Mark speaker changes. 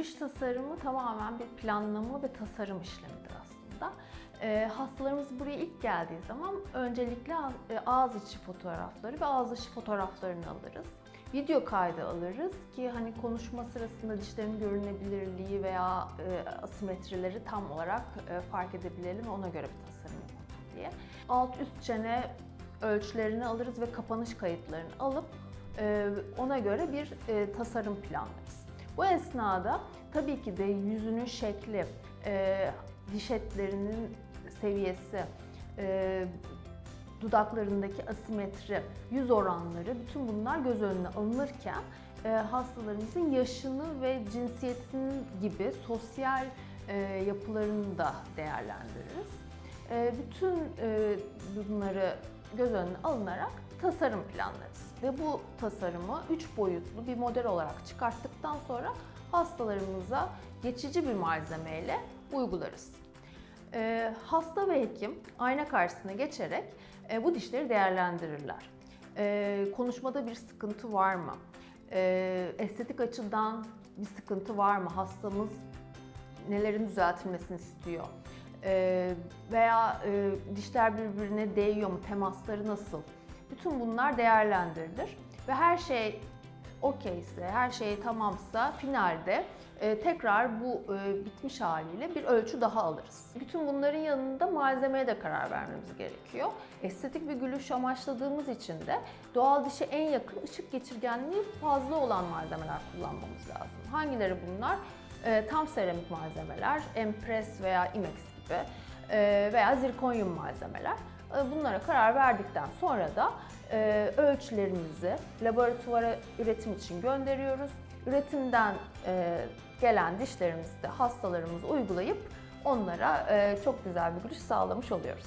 Speaker 1: Gülüş tasarımı tamamen bir planlama ve tasarım işlemidir aslında. Ee, hastalarımız buraya ilk geldiği zaman öncelikle e, ağız içi fotoğrafları ve ağız dışı fotoğraflarını alırız. Video kaydı alırız ki hani konuşma sırasında dişlerin görünebilirliği veya e, asimetrileri tam olarak e, fark edebilelim ve ona göre bir tasarım yapalım diye. Alt üst çene ölçülerini alırız ve kapanış kayıtlarını alıp e, ona göre bir e, tasarım planlarız. Bu esnada tabii ki de yüzünün şekli, e, diş etlerinin seviyesi, e, dudaklarındaki asimetri, yüz oranları bütün bunlar göz önüne alınırken e, hastalarımızın yaşını ve cinsiyetinin gibi sosyal e, yapılarını da değerlendiririz. E, bütün e, bunları göz önüne alınarak tasarım planlarız. Ve bu tasarımı üç boyutlu bir model olarak çıkarttıktan sonra hastalarımıza geçici bir malzemeyle uygularız. E, hasta ve hekim ayna karşısına geçerek e, bu dişleri değerlendirirler. E, konuşmada bir sıkıntı var mı? E, estetik açıdan bir sıkıntı var mı? Hastamız nelerin düzeltilmesini istiyor? E, veya e, dişler birbirine değiyor mu? Temasları nasıl? Bütün bunlar değerlendirilir ve her şey okeyse, her şey tamamsa finalde e, tekrar bu e, bitmiş haliyle bir ölçü daha alırız. Bütün bunların yanında malzemeye de karar vermemiz gerekiyor. Estetik bir gülüş amaçladığımız için de doğal dişe en yakın ışık geçirgenliği fazla olan malzemeler kullanmamız lazım. Hangileri bunlar? Tam seramik malzemeler, empres veya imex gibi e, veya zirkonyum malzemeler. E, Bunlara karar verdikten sonra da e, ölçülerimizi laboratuvara üretim için gönderiyoruz. Üretimden gelen dişlerimizi de hastalarımız uygulayıp onlara çok güzel bir gülüş sağlamış oluyoruz.